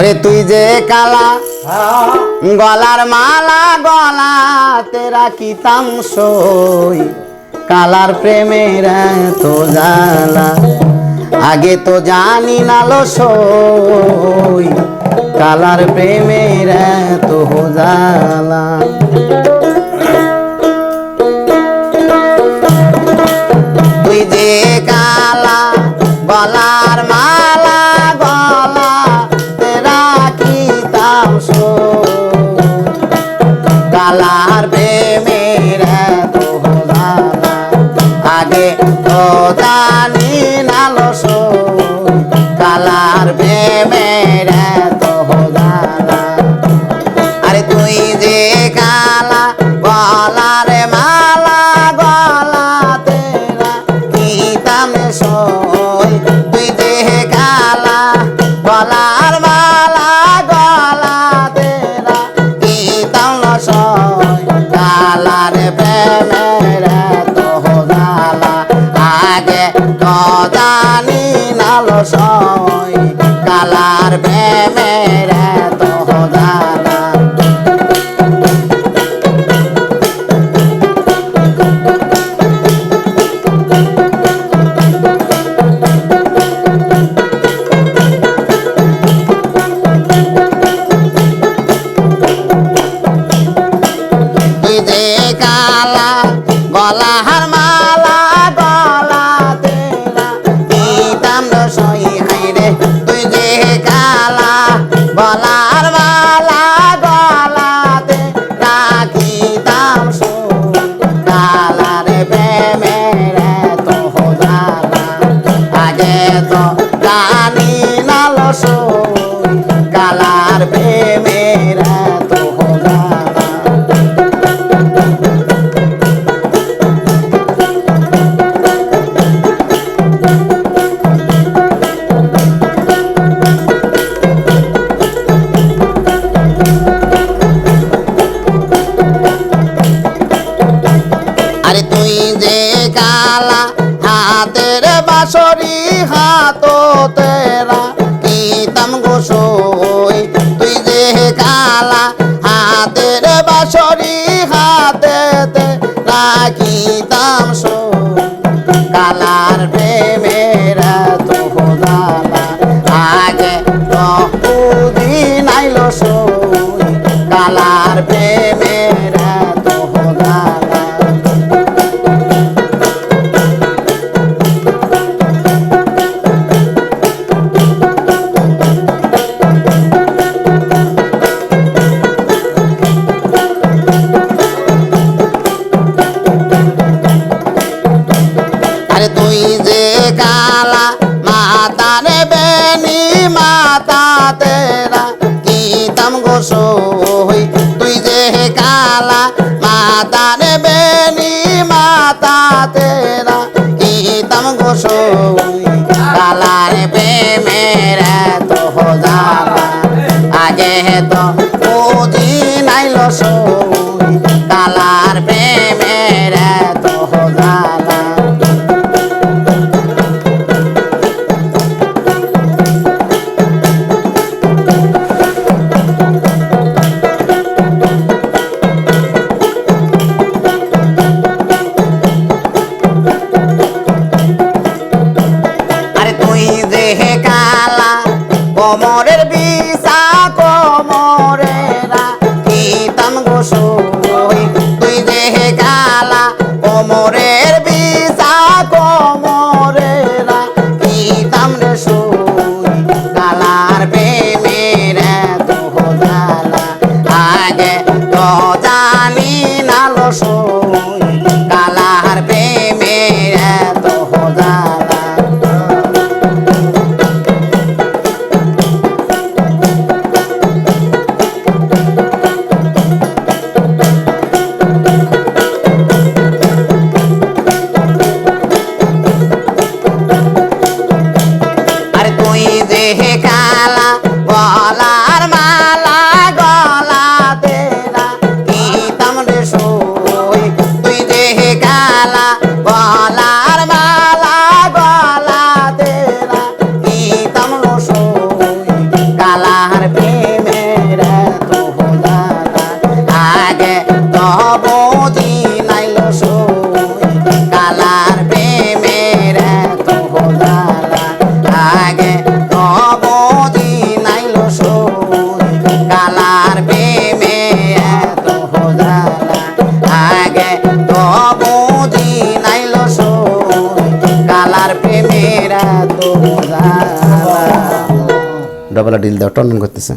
ওরে তুই যে কালা গলার মালা গলা তেরা কিতাম সই কালার প্রেমের তো জালা আগে তো জানি না লো সই কালার প্রেমের তো জালা জানি নালো সো কালার প্রেমের তো জালা আরে তুই যে কালা, গলার মালা গলা তেরা কি তামে সই? তুই যে কালা, গলার আগে কদানি নালো সই কালার প্রেমের তো হাতের বাসরি হাত তেরা কি তাম গোসই। তুই যে কালা, হাতের বাসরি হাতে তেরা কি তাম কালার প্রেমের তো জালা আগে তো দিন আইলো সই। গোসই তুই যে কালা মাতার বেনি মাতা তেরা কি তাম গোসই কালার প্রেমের Xa তুমি কালা গলার মালা গলা না। কি তামরে সই, তুই দেহে কালা গলার মালা গলা না। কি সই, কালার প্রেমের তো আগে ডবল ডিল দাও টন করতেছে।